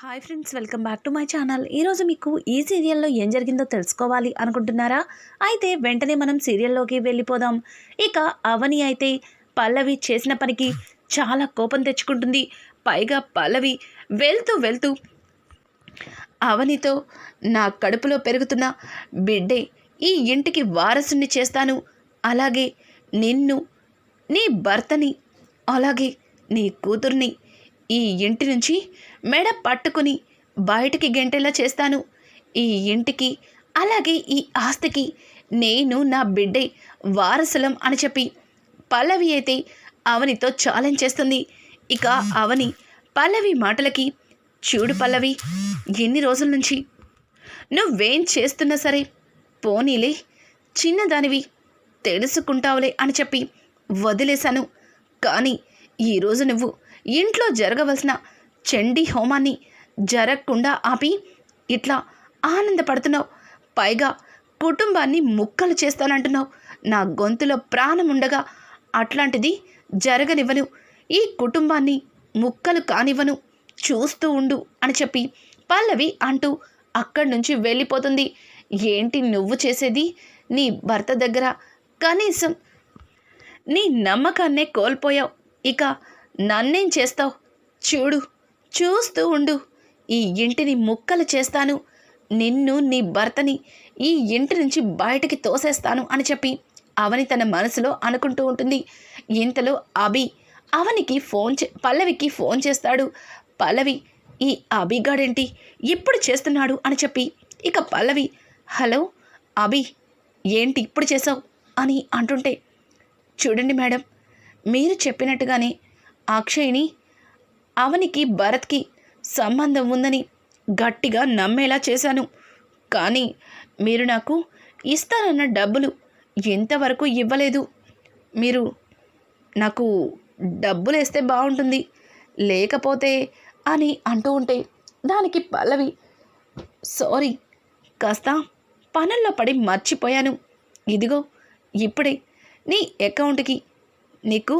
Hi friends welcome back to my channel. ఈరోజు మీకు ఈ సీరియల్లో ఏం జరిగిందో తెలుసుకోవాలి అనుకుంటున్నారా? అయితే వెంటనే మనం సీరియల్లోకి వెళ్ళిపోదాం. ఇక అవని అయితే పల్లవి చేసిన పనికి చాలా కోపం తెచ్చుకుంటుంది. పైగా పల్లవి వెళ్తూ వెళ్తూ అవనితో నా కడుపులో పెరుగుతున్న బిడ్డే ఈ ఇంటికి వారసుని చేస్తాను. అలాగే నిన్ను నీ భర్తని అలాగే నీ కూతుర్ని ఈ ఇంటి నుంచి మెడ పట్టుకుని బయటికి గెంటేలా చేస్తాను. ఈ ఇంటికి అలాగే ఈ ఆస్తికి నేను నా బిడ్డే వారసులం అని చెప్పి పల్లవి అయితే అవనితో ఛాలెంజ్ చేస్తుంది. ఇక అవని పల్లవి మాటలకి చూడు పల్లవి ఎన్ని రోజుల నుంచి నువ్వేం చేస్తున్నా సరే పోనీలే చిన్నదానివి తెలుసుకుంటావులే అని చెప్పి వదిలేశాను. కానీ ఈరోజు నువ్వు ఇంట్లో జరగవలసిన చండీ హోమాన్ని జరగకుండా ఆపి ఇట్లా ఆనందపడుతున్నావు. పైగా కుటుంబాన్ని ముక్కలు చేస్తానంటున్నావు. నా గొంతులో ప్రాణం ఉండగా అట్లాంటిది జరగనివ్వను. ఈ కుటుంబాన్ని ముక్కలు కానివ్వను. చూస్తూ ఉండు అని చెప్పి పల్లవి అంటూ అక్కడి నుంచి వెళ్ళిపోతుంది. ఏంటి నువ్వు చేసేది? నీ భర్త దగ్గర కనీసం నీ నమ్మకాన్నే కోల్పోయావు. ఇక నన్నేం చేస్తావు? చూడు చూస్తూ ఉండు. ఈ ఇంటిని ముక్కలు చేస్తాను. నిన్ను నీ భర్తని ఈ ఇంటి నుంచి బయటికి తోసేస్తాను అని చెప్పి అవని తన మనసులో అనుకుంటూ ఉంటుంది. ఇంతలో అభి అవనికి ఫోన్ చే పల్లవికి ఫోన్ చేస్తాడు. పల్లవి ఈ అభిగాడేంటి ఇప్పుడు చేస్తున్నాడు అని చెప్పి ఇక పల్లవి హలో అభి ఏంటి ఇప్పుడు చేసావు అని అంటుంటే చూడండి మేడం మీరు చెప్పినట్టుగానే అక్షయ్ని అవనికి భరత్కి సంబంధం ఉందని గట్టిగా నమ్మేలా చేశాను. కానీ మీరు నాకు ఇస్తానన్న డబ్బులు ఎంతవరకు ఇవ్వలేదు. మీరు నాకు డబ్బులు వేస్తే బాగుంటుంది లేకపోతే అని అంటూ ఉంటే దానికి పల్లవి సారీ కాస్త పనుల్లో పడి మర్చిపోయాను. ఇదిగో ఇప్పుడే నీ అకౌంట్కి నీకు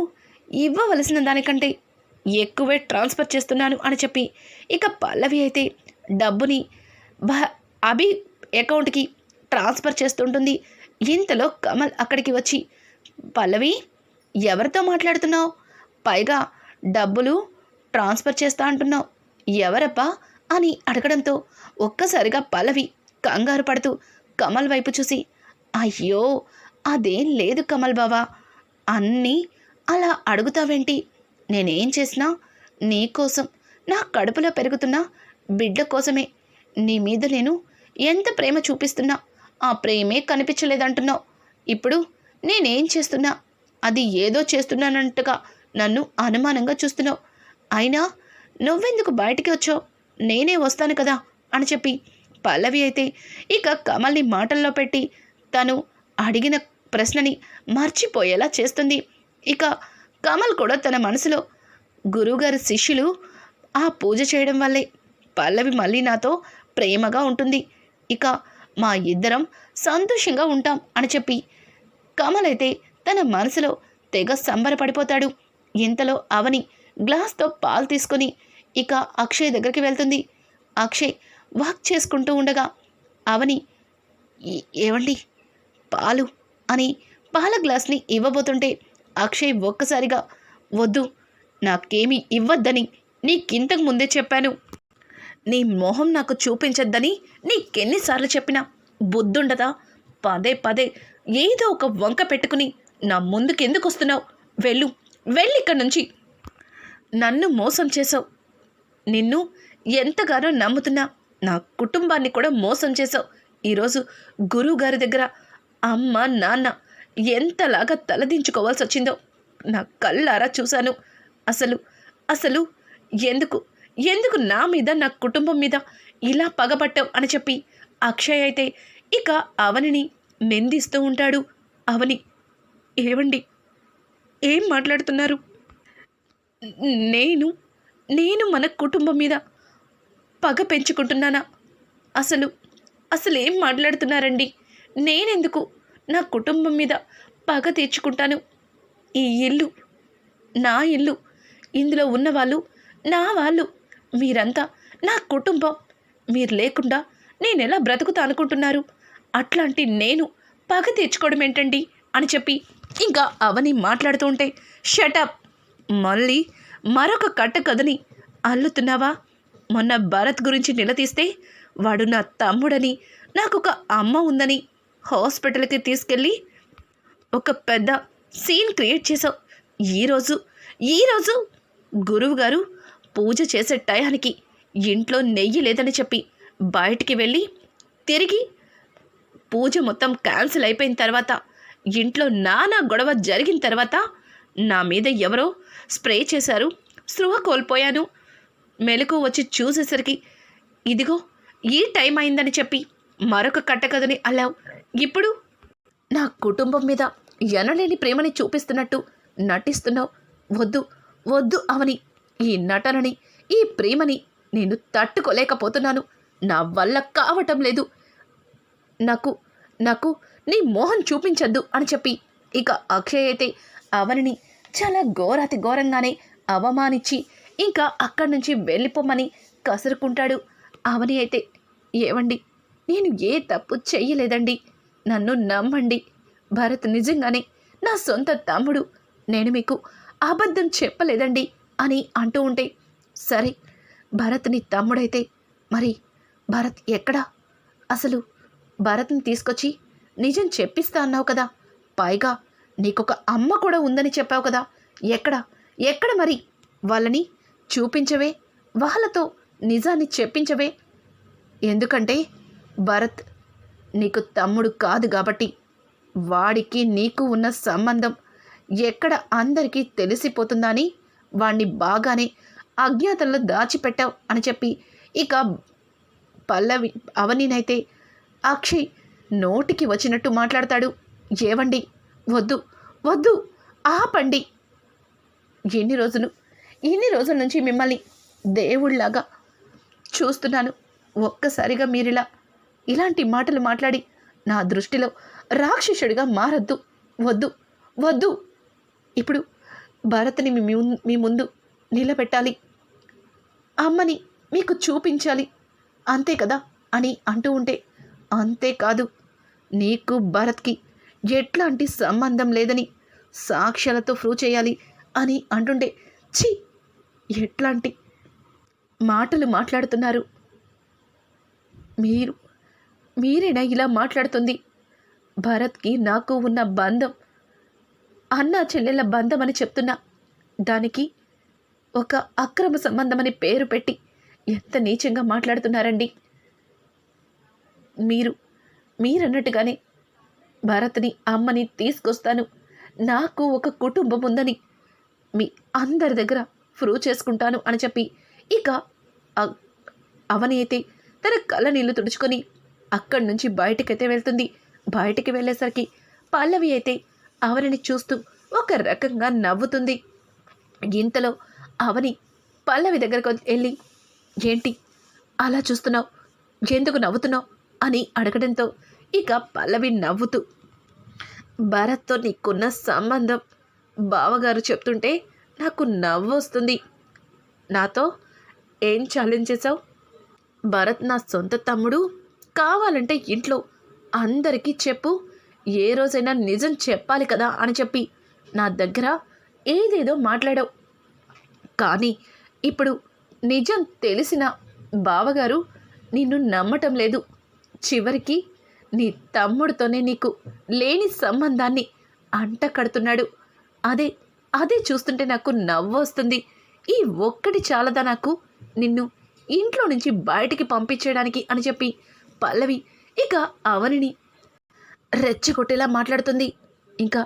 ఇవ్వవలసిన దానికంటే ఎక్కువే ట్రాన్స్ఫర్ చేస్తున్నాను అని చెప్పి ఇక పల్లవి అయితే డబ్బుని అభి అకౌంట్కి ట్రాన్స్ఫర్ చేస్తుంటుంది. ఇంతలో కమల్ అక్కడికి వచ్చి పల్లవి ఎవరితో మాట్లాడుతున్నావు? పైగా డబ్బులు ట్రాన్స్ఫర్ చేస్తా అంటున్నావు. ఎవరప్పా అని అడగడంతో ఒక్కసారిగా పల్లవి కంగారు పడుతూ కమల్ వైపు చూసి అయ్యో అదేం లేదు కమల్ బావా. అన్నీ అలా అడుగుతావేంటి? నేనేం చేసినా నీకోసం నా కడుపులో పెరుగుతున్న బిడ్డ కోసమే. నీ మీద నేను ఎంత ప్రేమ చూపిస్తున్నా ఆ ప్రేమే కనిపించలేదంటున్నావు. ఇప్పుడు నేనేం చేస్తున్నా అది ఏదో చేస్తున్నానంటగా నన్ను అనుమానంగా చూస్తున్నావు. అయినా నువ్వెందుకు బయటికి వచ్చావు? నేనే వస్తాను కదా అని చెప్పి పల్లవి అయితే ఇక కమల్ని మాటల్లో పెట్టి తను అడిగిన ప్రశ్నని మర్చిపోయేలా చేస్తుంది. ఇక కమల్ కూడా తన మనసులో గురువుగారి శిష్యులు ఆ పూజ చేయడం వల్లే పల్లవి మళ్ళీ నాతో ప్రేమగా ఉంటుంది. ఇక మా ఇద్దరం సంతోషంగా ఉంటాం అని చెప్పి కమల్ అయితే తన మనసులో తెగ సంబరపడిపోతాడు. ఇంతలో అవని గ్లాస్తో పాలు తీసుకొని ఇక అక్షయ్ దగ్గరికి వెళ్తుంది. అక్షయ్ వాక్ చేసుకుంటూ ఉండగా అవని ఏవండి? పాలు అని పాల గ్లాస్ని ఇవ్వబోతుంటే అక్షయ్ ఒక్కసారిగా వద్దు నాకేమీ ఇవ్వద్దని నీకింతకు ముందే చెప్పాను. నీ మొహం నాకు చూపించొద్దని నీకెన్నిసార్లు చెప్పినా బుద్ధుండదా? పదే పదే ఏదో ఒక వంక పెట్టుకుని నా ముందుకెందుకు వస్తున్నావు వెళ్ళు వెళ్ళి ఇక్కడి నుంచి నన్ను మోసం చేసావు నిన్ను ఎంతగానో నమ్ముతున్నా నా కుటుంబాన్ని కూడా మోసం చేసావు ఈరోజు గురువు గారి దగ్గర అమ్మ నాన్న ఎంతలాగా తలదించుకోవాల్సి వచ్చిందో నా కళ్ళారా చూశాను. అసలు అసలు ఎందుకు ఎందుకు నా మీద నా కుటుంబం మీద ఇలా పగబట్టావు అని చెప్పి అక్షయ్ అయితే ఇక అవనిని నిందిస్తూ ఉంటాడు. అవని ఏవండి ఏం మాట్లాడుతున్నారు? నేను నేను మన కుటుంబం మీద పగ పెంచుకుంటున్నానా? అసలు అసలు ఏం మాట్లాడుతున్నారండి? నేనెందుకు నా కుటుంబం మీద పగ తీర్చుకుంటాను. ఈ ఇల్లు నా ఇల్లు ఇందులో ఉన్నవాళ్ళు నా వాళ్ళు మీరంతా నా కుటుంబం. మీరు లేకుండా నేను ఎలా బ్రతుకుతా అనుకుంటున్నారు? అట్లాంటి నేను పగ తెచ్చుకోవడం ఏంటండి? అని చెప్పి ఇంకా అవని మాట్లాడుతూ ఉంటే షటప్ మళ్ళీ మరొక కట్ట కథని అల్లుతున్నావా? మొన్న భరత్ గురించి నిలదీస్తే వాడు నా తమ్ముడని నాకు ఒక అమ్మ ఉందని హాస్పిటల్కి తీసుకెళ్ళి ఒక పెద్ద సీన్ క్రియేట్ చేసావు ఈరోజు ఈరోజు గురువు గారు పూజ చేసే టయానికి ఇంట్లో నెయ్యి లేదని చెప్పి బయటికి వెళ్ళి తిరిగి పూజ మొత్తం క్యాన్సిల్ అయిపోయిన తర్వాత ఇంట్లో నానా గొడవ జరిగిన తర్వాత నా మీద ఎవరో స్ప్రే చేశారు. స్పృహ కోల్పోయాను. మెలకు వచ్చి చూసేసరికి ఇదిగో ఈ టైం అయిందని చెప్పి మరొక కట్టకథని అల్లావు. ఇప్పుడు నా కుటుంబం మీద ఎనలేని ప్రేమని చూపిస్తున్నట్టు నటిస్తున్నావు. వద్దు వద్దు అవని. ఈ నటనని ఈ ప్రేమని నేను తట్టుకోలేకపోతున్నాను. నా వల్ల కావటం లేదు. నాకు నాకు నీ మోహన్ చూపించద్దు అని చెప్పి ఇక అక్షయ్ అయితే అవనిని చాలా ఘోరాతి ఘోరంగానే అవమానించి ఇంకా అక్కడి నుంచి వెళ్ళిపోమని కసురుకుంటాడు. అవని అయితే ఏవండి? నేను ఏ తప్పు చెయ్యలేదండి నన్ను నమ్మండి. భరత్ నిజంగానే నా సొంత తమ్ముడు. నేను మీకు అబద్ధం చెప్పలేదండి అని అంటూ ఉంటే సరే భరత్ని తమ్ముడైతే మరి భరత్ ఎక్కడా? అసలు భరత్ని తీసుకొచ్చి నిజం చెప్పిస్తా అన్నావు కదా. పైగా నీకొక అమ్మ కూడా ఉందని చెప్పావు కదా. ఎక్కడ? ఎక్కడ మరి? వాళ్ళని చూపించవే వాళ్ళతో నిజాన్ని చెప్పించవే. ఎందుకంటే భరత్ నీకు తమ్ముడు కాదు కాబట్టి వాడికి నీకు ఉన్న సంబంధం ఎక్కడ అందరికీ తెలిసిపోతుందని వాణ్ణి బాగానే అజ్ఞాతంలో దాచిపెట్టావు అని చెప్పి ఇక పల్లవి అవనీనైతే అక్షయ్ నోటికి వచ్చినట్టు మాట్లాడతాడు. ఏవండి? వద్దు వద్దు ఆపండి. ఎన్ని రోజులు ఇన్ని రోజుల నుంచి మిమ్మల్ని దేవుళ్ళలాగా చూస్తున్నాను. ఒక్కసారిగా మీరిలా ఇలాంటి మాటలు మాట్లాడి నా దృష్టిలో రాక్షసుడిగా మారద్దు. వద్దు వద్దు. ఇప్పుడు భరత్ని మీ మీ ముందు నిలబెట్టాలి. అమ్మని మీకు చూపించాలి. అంతే కదా అని అంటూ ఉంటే అంతేకాదు నీకు భరత్కి ఎట్లాంటి సంబంధం లేదని సాక్ష్యాలతో ప్రూవ్ చేయాలి అని అంటుంటే ఛీ! ఎట్లాంటి మాటలు మాట్లాడుతున్నారు? మీరు మీరేనా ఇలా మాట్లాడుతుంది? భరత్కి నాకు ఉన్న బంధం అన్న చెల్లెల బంధం అని చెప్తున్నా. దానికి ఒక అక్రమ సంబంధం అని పేరు పెట్టి ఎంత నీచంగా మాట్లాడుతున్నారండి? మీరు మీరన్నట్టుగానే భరత్ని అమ్మని తీసుకొస్తాను. నాకు ఒక కుటుంబం ఉందని మీ అందరి దగ్గర ప్రూవ్ చేసుకుంటాను అని చెప్పి ఇక అవని అయితే తన కళ్ళ నీళ్ళు తుడుచుకొని అక్కడి నుంచి బయటకైతే వెళ్తుంది. బయటికి వెళ్ళేసరికి పల్లవి అయితే అవనిని చూస్తూ ఒక రకంగా నవ్వుతుంది. ఇంతలో అవని పల్లవి దగ్గరకు వెళ్ళి ఏంటి? అలా చూస్తున్నావు? ఎందుకు నవ్వుతున్నావు? అని అడగడంతో ఇక పల్లవి నవ్వుతూ భరత్తో నీకున్న సంబంధం. బావగారు చెప్తుంటే నాకు నవ్వు వస్తుంది. నాతో ఏం ఛాలెంజ్ చేసావు భరత్ నా సొంత తమ్ముడు కావాలంటే ఇంట్లో అందరికీ చెప్పు. ఏ రోజైనా నిజం చెప్పాలి కదా అని చెప్పి నా దగ్గర ఏదేదో మాట్లాడావు. కానీ ఇప్పుడు నిజం తెలిసిన బావగారు నిన్ను నమ్మటం లేదు. చివరికి నీ తమ్ముడితోనే నీకు లేని సంబంధాన్ని అంట కడుతున్నాడు అదే అదే చూస్తుంటే నాకు నవ్వు వస్తుంది. ఈ ఒక్కటి చాలదా నాకు? నిన్ను ఇంట్లో నుంచి బయటికి పంపించేయడానికి అని చెప్పి పల్లవి. ఇక అవనిని రెచ్చగొట్టేలా మాట్లాడుతుంది. ఇంకా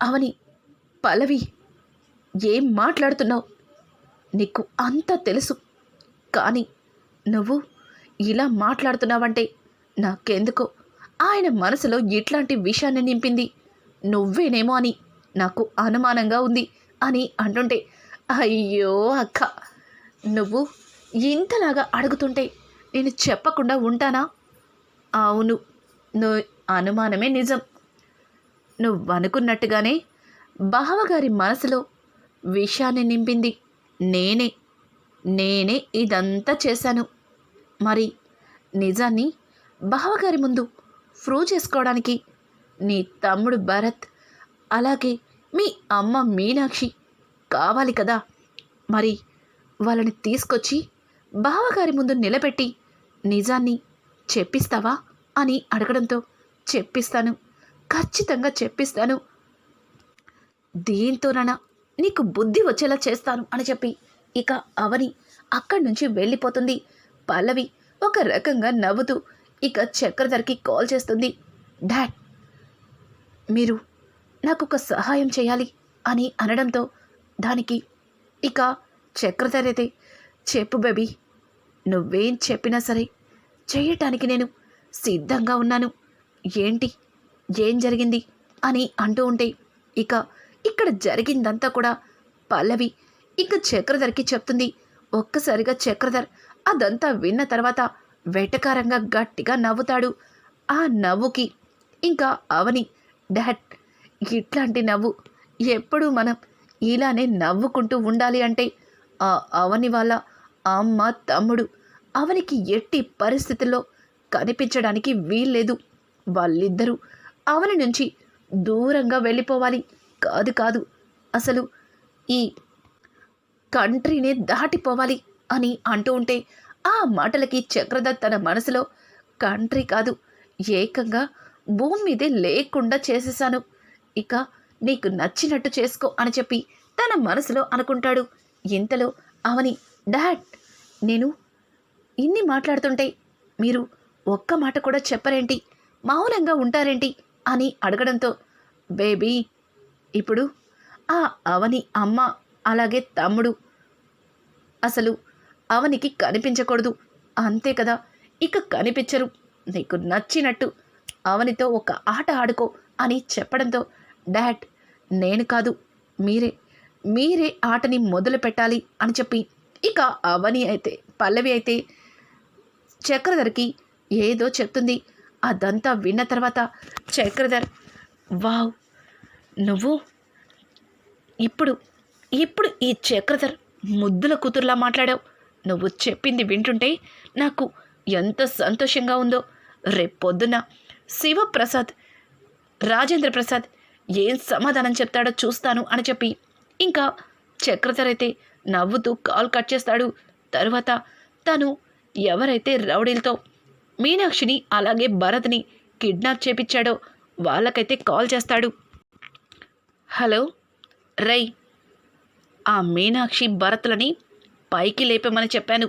అవని పల్లవి ఏం మాట్లాడుతున్నావు? నీకు అంతా తెలుసు. కానీ నువ్వు ఇలా మాట్లాడుతున్నావంటే నాకెందుకో? ఆయన మనసులో ఇట్లాంటి విషయాన్ని నింపింది. నువ్వేనేమో అని నాకు అనుమానంగా ఉంది అని అంటుంటే అయ్యో అక్క నువ్వు ఇంతలాగా అడుగుతుంటే నేను చెప్పకుండా ఉంటానా? అవును. నువ్వు అనుమానమే నిజం. నువ్వు అనుకున్నట్టుగానే బావగారి మనసులో విషయాన్ని నింపింది నేనే. నేనే ఇదంతా చేశాను. మరి నిజాన్ని బావగారి ముందు ప్రూవ్ చేసుకోవడానికి నీ తమ్ముడు భరత్ అలాగే మీ అమ్మ మీనాక్షి కావాలి కదా. మరి వాళ్ళని తీసుకొచ్చి బావగారి ముందు నిలబెట్టి నిజాన్ని చెప్పిస్తావా? అని అడగడంతో చెప్పిస్తాను. ఖచ్చితంగా చెప్పిస్తాను. దీంతోనైనా నీకు బుద్ధి వచ్చేలా చేస్తాను అని చెప్పి ఇక అవని అక్కడి నుంచి వెళ్ళిపోతుంది. పల్లవి ఒక రకంగా నవ్వుతూ ఇక చక్రధర్కి కాల్ చేస్తుంది. డాడ్ మీరు నాకు ఒక సహాయం చేయాలి అని అనడంతో దానికి ఇక చక్రధర్ అయితే చెప్పు బేబీ నువ్వేం చెప్పినా సరే చేయటానికి నేను సిద్ధంగా ఉన్నాను. ఏంటి? ఏం జరిగింది? అని అంటూ ఉంటే ఇక ఇక్కడ జరిగిందంతా కూడా పల్లవి. ఇక చక్రధర్కి చెప్తుంది ఒక్కసారిగా చక్రధర్ అదంతా విన్న తర్వాత వెటకారంగా గట్టిగా నవ్వుతాడు. ఆ నవ్వుకి ఇంకా అవని డాడ్ ఇట్లాంటి నవ్వు ఎప్పుడూ మనం ఇలానే నవ్వుకుంటూ ఉండాలి అంటే ఆ అవని వాళ్ళ అమ్మ తమ్ముడు అవనికి ఎట్టి పరిస్థితుల్లో కనిపించడానికి వీల్లేదు. వాళ్ళిద్దరూ అవని నుంచి దూరంగా వెళ్ళిపోవాలి. కాదు కాదు. అసలు ఈ కంట్రీనే దాటిపోవాలి అని అంటూ ఉంటే ఆ మాటలకి చక్రధర్ తన మనసులో కంట్రీ కాదు ఏకంగా భూమి మీదే లేకుండా చేసేసాను. ఇక నీకు నచ్చినట్టు చేసుకో అని చెప్పి తన మనసులో అనుకుంటాడు. ఇంతలో అవని డాడ్ నేను ఇన్ని మాట్లాడుతుంటే మీరు ఒక్క మాట కూడా చెప్పరేంటి? మౌనంగా ఉంటారేంటి? అని అడగడంతో బేబీ ఇప్పుడు ఆ అవని అమ్మ అలాగే తమ్ముడు అసలు అవనికి కనిపించకూడదు. అంతే కదా ఇక కనిపించరు. నీకు నచ్చినట్టు అవనితో ఒక ఆట ఆడుకో అని చెప్పడంతో డాడ్ నేను కాదు మీరే మీరే ఆటని మొదలు పెట్టాలి అని చెప్పి ఇక అవని అయితే పల్లవి అయితే చక్రధర్కి ఏదో చెప్తుంది. అదంతా విన్న తర్వాత చక్రధర్ వావ్ నువ్వు ఇప్పుడు ఇప్పుడు ఈ చక్రధర్ ముద్దుల కూతురులా మాట్లాడావు. నువ్వు చెప్పింది వింటుంటే నాకు ఎంత సంతోషంగా ఉందో. రేపొద్దున శివప్రసాద్ రాజేంద్ర ప్రసాద్ ఏం సమాధానం చెప్తాడో చూస్తాను అని చెప్పి ఇంకా చక్రధర్ అయితే నవ్వుతూ కాల్ కట్ చేస్తాడు. తరువాత తను ఎవరైతే రౌడీలతో మీనాక్షిని అలాగే భరత్ని కిడ్నాప్ చేపించాడో వాళ్ళకైతే కాల్ చేస్తాడు. హలో? రై ఆ మీనాక్షి భరత్లని పైకి లేపమని చెప్పాను.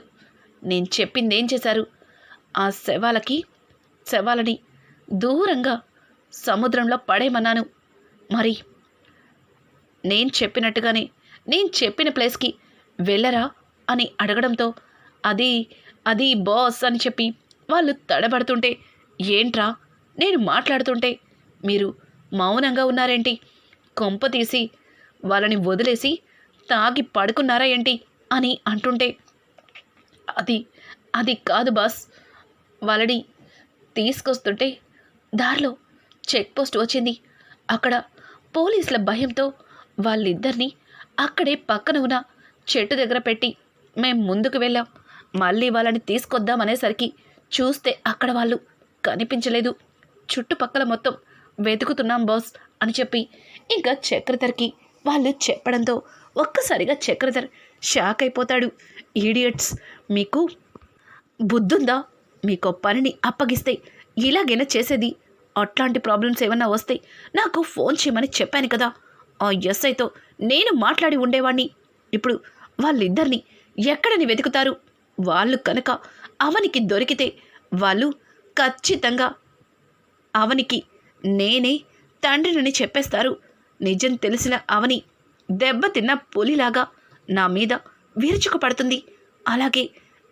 నేను చెప్పింది ఏం చేశారు? ఆ శవాలకి శవాలని దూరంగా సముద్రంలో పడేయమన్నాను. మరి నేను చెప్పినట్టుగానే నేను చెప్పిన ప్లేస్కి వెళ్ళరా అని అడగడంతో అది అది బాస్ అని చెప్పి వాళ్ళు తడబడుతుంటే ఏంట్రా? నేను మాట్లాడుతుంటే మీరు మౌనంగా ఉన్నారేంటి? కొంప తీసి వాళ్ళని వదిలేసి తాగి పడుకున్నారా ఏంటి? అని అంటుంటే అది అది కాదు బాస్. వాళ్ళని తీసుకొస్తుంటే దారిలో చెక్ పోస్ట్ వచ్చింది. అక్కడ పోలీసుల భయంతో వాళ్ళిద్దరినీ అక్కడే పక్కన ఉన్న చెట్టు దగ్గర పెట్టి మేము ముందుకు వెళ్ళాం. మళ్ళీ వాళ్ళని తీసుకొద్దామనేసరికి చూస్తే అక్కడ వాళ్ళు కనిపించలేదు. చుట్టుపక్కల మొత్తం వెతుకుతున్నాం బాస్ అని చెప్పి ఇంకా చక్రధర్కి వాళ్ళు చెప్పడంతో ఒక్కసారిగా చక్రధర్ షాక్ అయిపోతాడు. ఈడియట్స్ మీకు బుద్ధుందా? మీకు పనిని అప్పగిస్తే ఇలాగైనా చేసేది? అట్లాంటి ప్రాబ్లమ్స్ ఏమన్నా వస్తే నాకు ఫోన్ చేయమని చెప్పాను కదా. ఆ ఎస్ఐతో నేను మాట్లాడి ఉండేవాణ్ణి. ఇప్పుడు వాళ్ళిద్దరిని ఎక్కడని వెతుకుతారు? వాళ్ళు కనుక అవనికి దొరికితే వాళ్ళు ఖచ్చితంగా అవనికి నేనే తండ్రినని చెప్పేస్తారు. నిజం తెలిసిన అవని దెబ్బతిన్న పులిలాగా నా మీద విరుచుకుపడుతుంది. అలాగే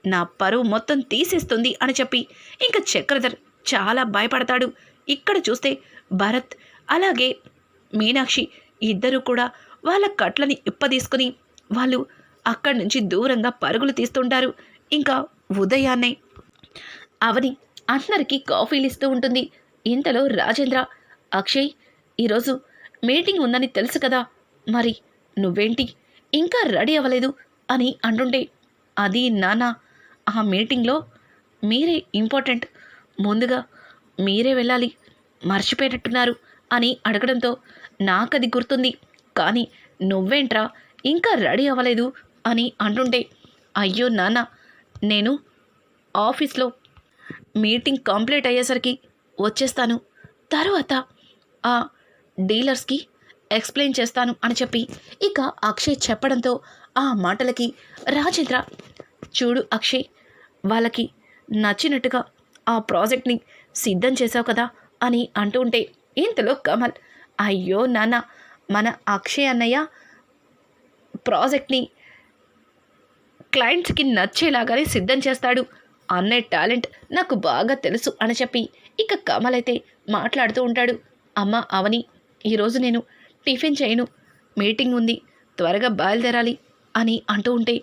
నా పరువు మొత్తం తీసేస్తుంది అని చెప్పి ఇంకా చక్రధర్ చాలా భయపడతాడు. ఇక్కడ చూస్తే భరత్ అలాగే మీనాక్షి ఇద్దరూ కూడా వాళ్ళ కట్లని ఇప్పదీసుకుని వాళ్ళు అక్కడి నుంచి దూరంగా పరుగులు తీస్తుంటారు. ఇంకా ఉదయాన్నే అవని అందరికీ కాఫీలు ఇస్తూ ఉంటుంది. ఇంతలో రాజేంద్ర అక్షయ్ ఈరోజు మీటింగ్ ఉందని తెలుసు కదా మరి నువ్వేంటి? ఇంకా రెడీ అవ్వలేదు అని అంటుండే అది నాన్న ఆ మీటింగ్లో మీరే ఇంపార్టెంట్. ముందుగా మీరే వెళ్ళాలి. మర్చిపోయేటట్టున్నారు అని అడగడంతో నాకది గుర్తుంది. కానీ నువ్వేంట్రా? ఇంకా రెడీ అవ్వలేదు అని అంటుంటే అయ్యో నాన్న నేను ఆఫీస్లో మీటింగ్ కంప్లీట్ అయ్యేసరికి వచ్చేస్తాను. తర్వాత ఆ డీలర్స్కి ఎక్స్ప్లెయిన్ చేస్తాను అని చెప్పి ఇక అక్షయ్ చెప్పడంతో ఆ మాటలకి రాజేంద్ర చూడు అక్షయ్ వాళ్ళకి నచ్చినట్టుగా ఆ ప్రాజెక్ట్ని సిద్ధం చేసావు కదా అని అంటూ ఉంటే ఇంతలో కమల్ అయ్యో నాన్న మన అక్షయ్ అన్నయ్య ప్రాజెక్ట్ని క్లయింట్స్కి నచ్చేలాగానే సిద్ధం చేస్తాడు. అన్నయ్య టాలెంట్ నాకు బాగా తెలుసు అని చెప్పి ఇక కమల్ అయితే మాట్లాడుతూ ఉంటాడు. అమ్మ అవని ఈరోజు నేను టిఫిన్ చేయను. మీటింగ్ ఉంది త్వరగా బయలుదేరాలి అని అంటూ ఉంటే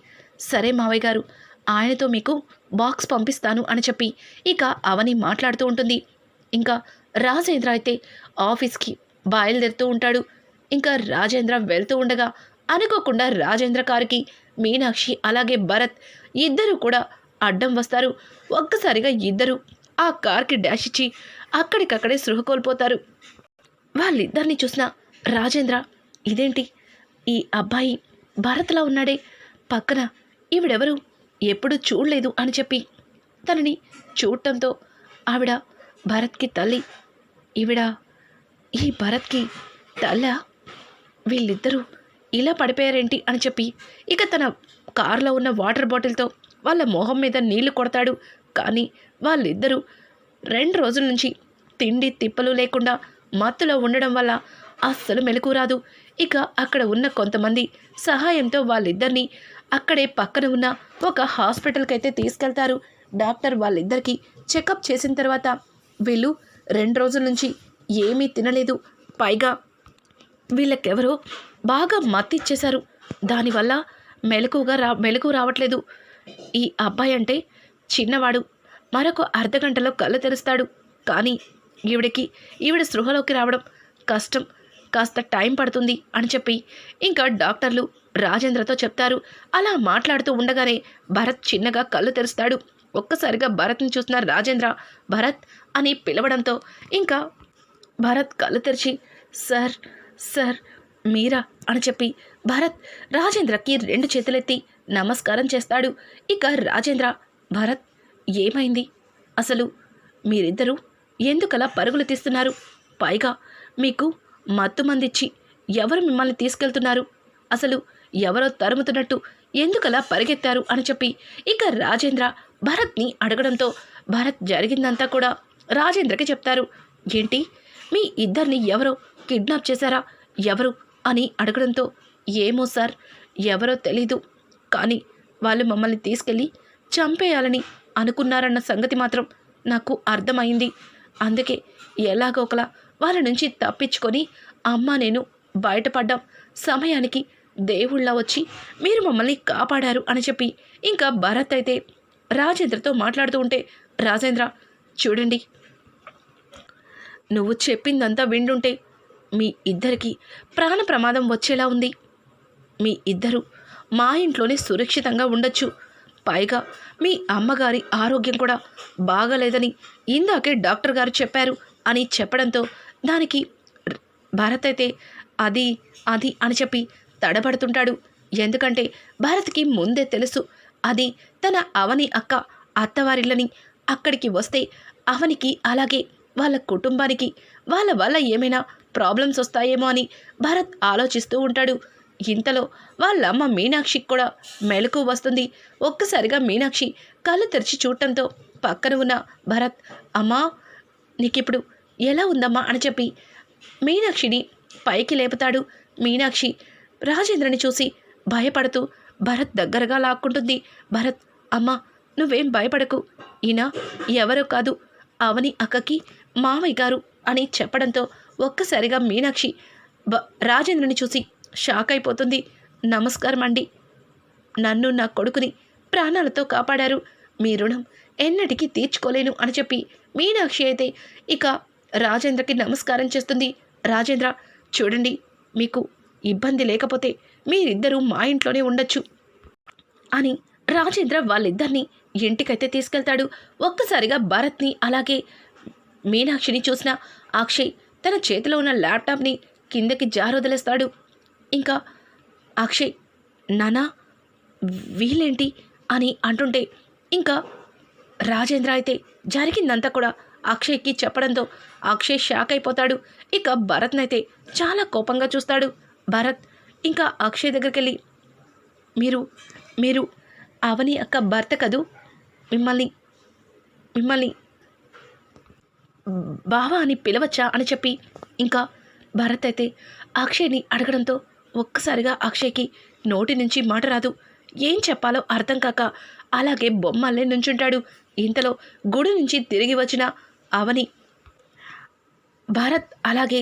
సరే మావయ్య గారు ఆయనతో మీకు బాక్స్ పంపిస్తాను అని చెప్పి ఇక అవని మాట్లాడుతూ ఉంటుంది. ఇంకా రాజేంద్ర అయితే ఆఫీస్కి బయలుదేరుతూ ఉంటాడు. ఇంకా రాజేంద్ర వెళ్తూ ఉండగా అనుకోకుండా రాజేంద్ర కారుకి మీనాక్షి అలాగే భరత్ ఇద్దరు కూడా అడ్డం వస్తారు. ఒక్కసారిగా ఇద్దరు ఆ కార్కి డాష్ ఇచ్చి అక్కడికక్కడే సృహ కోల్పోతారు. వాళ్ళిద్దరిని చూసిన రాజేంద్ర ఇదేంటి? ఈ అబ్బాయి భరత్లా ఉన్నాడే. పక్కన ఈవిడెవరు? ఎప్పుడు చూడలేదు అని చెప్పి తనని చూడటంతో ఆవిడ భరత్కి తల్లి ఈవిడ ఈ భరత్కి తల్ల? వీళ్ళిద్దరూ ఇలా పడిపోయారేంటి అని చెప్పి ఇక తన కారులో ఉన్న వాటర్ బాటిల్తో వాళ్ళ మొహం మీద నీళ్ళు కొడతాడు. కానీ వాళ్ళిద్దరూ రెండు రోజుల నుంచి తిండి తిప్పలు లేకుండా మత్తులో ఉండడం వల్ల అస్సలు మెలకు రాదు. ఇక అక్కడ ఉన్న కొంతమంది సహాయంతో వాళ్ళిద్దరినీ అక్కడే పక్కన ఉన్న ఒక హాస్పిటల్కి అయితే తీసుకెళ్తారు. డాక్టర్ వాళ్ళిద్దరికీ చెకప్ చేసిన తర్వాత వీళ్ళు రెండు రోజుల నుంచి ఏమీ తినలేదు. పైగా వీళ్ళకెవరో బాగా మత్తిచ్చేశారు. దానివల్ల మెలకుగా రా మెలకు రావట్లేదు. ఈ అబ్బాయి అంటే చిన్నవాడు. మరొక అర్ధగంటలో కళ్ళు తెరుస్తాడు. కానీ ఈవిడికి ఈవిడ స్పృహలోకి రావడం కష్టం. కాస్త టైం పడుతుంది అని చెప్పి ఇంకా డాక్టర్లు రాజేంద్రతో చెప్తారు. అలా మాట్లాడుతూ ఉండగానే భరత్ చిన్నగా కళ్ళు తెరుస్తాడు. ఒక్కసారిగా భరత్ని చూసిన రాజేంద్ర భరత్ అని పిలవడంతో ఇంకా భరత్ కళ్ళు తెరిచి సార్ సార్ మీరా అని చెప్పి భరత్ రాజేంద్రకి రెండు చేతులెత్తి నమస్కారం చేస్తాడు. ఇక రాజేంద్ర భరత్ ఏమైంది? అసలు మీరిద్దరూ ఎందుకలా పరుగులు తీస్తున్నారు? పైగా మీకు మత్తు మందిచ్చి ఎవరు మిమ్మల్ని తీసుకెళ్తున్నారు? అసలు ఎవరో తరుముతున్నట్టు ఎందుకలా పరిగెత్తారు? అని చెప్పి ఇక రాజేంద్ర భరత్ని అడగడంతో భరత్ జరిగిందంతా కూడా రాజేంద్రకి చెప్తారు. ఏంటి? మీ ఇద్దరిని ఎవరో కిడ్నాప్ చేశారా? ఎవరు అని అడగడంతో ఏమో సార్ ఎవరో తెలీదు. కానీ వాళ్ళు మమ్మల్ని తీసుకెళ్ళి చంపేయాలని అనుకున్నారన్న సంగతి మాత్రం నాకు అర్థమైంది. అందుకే ఎలాగోకలా వాళ్ళ నుంచి తప్పించుకొని అమ్మ నేను బయటపడ్డాం. సమయానికి దేవుళ్ళ వచ్చి మీరు మమ్మల్ని కాపాడారు అని చెప్పి ఇంకా భరత్ అయితే రాజేంద్రతో మాట్లాడుతూ ఉంటే రాజేంద్ర చూడండి నువ్వు చెప్పిందంతా విండుంటే మీ ఇద్దరికి ప్రాణ ప్రమాదం వచ్చేలా ఉంది. మీ ఇద్దరు మా ఇంట్లోనే సురక్షితంగా ఉండొచ్చు. పైగా మీ అమ్మగారి ఆరోగ్యం కూడా బాగలేదని ఇందాకే డాక్టర్ గారు చెప్పారు అని చెప్పడంతో దానికి భరత్ అయితే అది అది అని చెప్పి తడబడుతుంటాడు. ఎందుకంటే భరత్కి ముందే తెలుసు అది తన అవని అక్క అత్తవారిళ్ళని అక్కడికి వస్తే అవనికి అలాగే వాళ్ళ కుటుంబానికి వాళ్ళ వల్ల ఏమైనా ప్రాబ్లమ్స్ వస్తాయేమో అని భరత్ ఆలోచిస్తూ ఉంటాడు. ఇంతలో వాళ్ళమ్మ మీనాక్షికి కూడా మెలకు వస్తుంది. ఒక్కసారిగా మీనాక్షి కళ్ళు తెరిచి చూడటంతో పక్కన ఉన్న భరత్ అమ్మా నీకిప్పుడు ఎలా ఉందమ్మా? అని చెప్పి మీనాక్షిని పైకి లేపుతాడు. మీనాక్షి రాజేంద్రని చూసి భయపడుతూ భరత్ దగ్గరగా లాక్కుంటుంది. భరత్ అమ్మా నువ్వేం భయపడకు. ఈయన ఎవరో కాదు అవని అక్కకి మామయ్య గారు అని చెప్పడంతో ఒక్కసారిగా మీనాక్షి బ రాజేంద్రని చూసి షాక్ అయిపోతుంది. నమస్కారం అండి. నన్ను నా కొడుకుని ప్రాణాలతో కాపాడారు. మీ రుణం ఎన్నటికీ తీర్చుకోలేను అని చెప్పి మీనాక్షి అయితే ఇక రాజేంద్రకి నమస్కారం చేస్తుంది. రాజేంద్ర చూడండి మీకు ఇబ్బంది లేకపోతే మీరిద్దరూ మా ఇంట్లోనే ఉండొచ్చు అని రాజేంద్ర వాళ్ళిద్దరిని ఇంటికైతే తీసుకెళ్తాడు. ఒక్కసారిగా భరత్ని అలాగే మీనాక్షిని చూసిన అక్షయ్ తన చేతిలో ఉన్న ల్యాప్టాప్ని కిందకి జారొదిలేస్తాడు. ఇంకా అక్షయ్ నానా వీళ్ళేంటి అని అంటుంటే ఇంకా రాజేంద్ర అయితే జరిగిందంతా కూడా అక్షయ్కి చెప్పడంతో అక్షయ్ షాక్ అయిపోతాడు. ఇక భరత్నైతే చాలా కోపంగా చూస్తాడు. భరత్ ఇంకా అక్షయ్ దగ్గరికి వెళ్ళి మీరు మీరు అవని అక్క భర్త కదూ? మిమ్మల్ని మిమ్మల్ని బావా అని పిలవచ్చా అని చెప్పి ఇంకా భరత్ అయితే అక్షయ్ని అడగడంతో ఒక్కసారిగా అక్షయ్కి నోటి నుంచి మాట రాదు. ఏం చెప్పాలో అర్థం కాక అలాగే బొమ్మల్లే నుంచుంటాడు. ఇంతలో గుడి నుంచి తిరిగి వచ్చిన అవని భారత్ అలాగే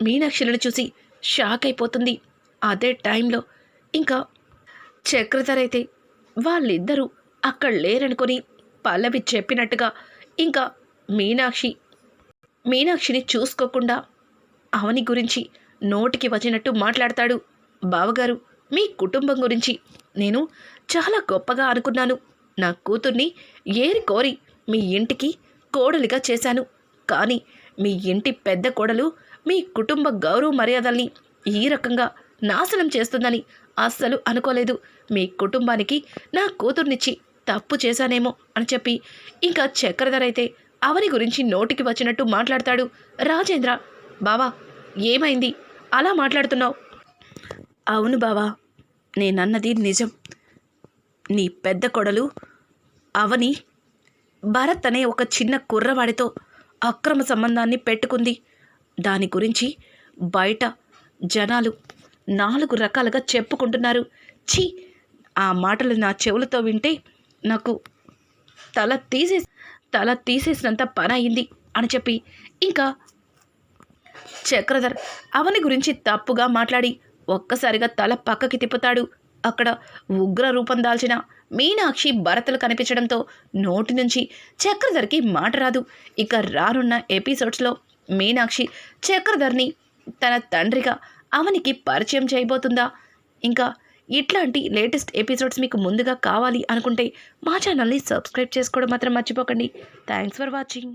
మీనాక్షిలను చూసి షాక్ అయిపోతుంది. అదే టైంలో ఇంకా చక్రధర్ అయితే వాళ్ళిద్దరూ అక్కడ లేరనుకొని పల్లవి చెప్పినట్టుగా ఇంకా మీనాక్షి మీనాక్షిని చూసుకోకుండా అవని గురించి నోటికి వచ్చినట్టు మాట్లాడతాడు బావగారు. మీ కుటుంబం గురించి నేను చాలా గొప్పగా అనుకున్నాను. నా కూతుర్ని ఏరి కోరి మీ ఇంటికి కోడలిగా చేశాను. కానీ మీ ఇంటి పెద్ద కోడలు మీ కుటుంబ గౌరవ మర్యాదల్ని ఈ రకంగా నాశనం చేస్తుందని అస్సలు అనుకోలేదు. మీ కుటుంబానికి నా కూతుర్నిచ్చి తప్పు చేశానేమో అని చెప్పి ఇంకా చక్రధరైతే అయితే అవని గురించి నోటికి వచ్చినట్టు మాట్లాడతాడు. రాజేంద్ర బావా ఏమైంది? అలా మాట్లాడుతున్నావు. అవును బావా నేనన్నది నిజం. నీ పెద్ద కొడలు అవని భరత్ అనే ఒక చిన్న కుర్రవాడితో అక్రమ సంబంధాన్ని పెట్టుకుంది. దాని గురించి బయట జనాలు నాలుగు రకాలుగా చెప్పుకుంటున్నారు. ఛీ ఆ మాటలు నా చెవులతో వింటే నాకు తల తీసేసి తల తీసేసినంత పని అయింది అని చెప్పి ఇంకా చక్రధర్ అవని గురించి తప్పుగా మాట్లాడి ఒక్కసారిగా తల పక్కకి తిప్పుతాడు. అక్కడ ఉగ్ర రూపం దాల్చిన మీనాక్షి భరతలు కనిపించడంతో నోటి నుంచి చక్రధర్కి మాట రాదు. ఇక రానున్న ఎపిసోడ్స్లో మీనాక్షి చక్రధర్ని తన తండ్రిగా అవనికి పరిచయం చేయబోతుందా? ఇంకా ఇట్లాంటి లేటెస్ట్ ఎపిసోడ్స్ మీకు ముందుగా కావాలి అనుకుంటే మా ఛానల్ని సబ్స్క్రైబ్ చేసుకోవడం మాత్రం మర్చిపోకండి. Thanks for watching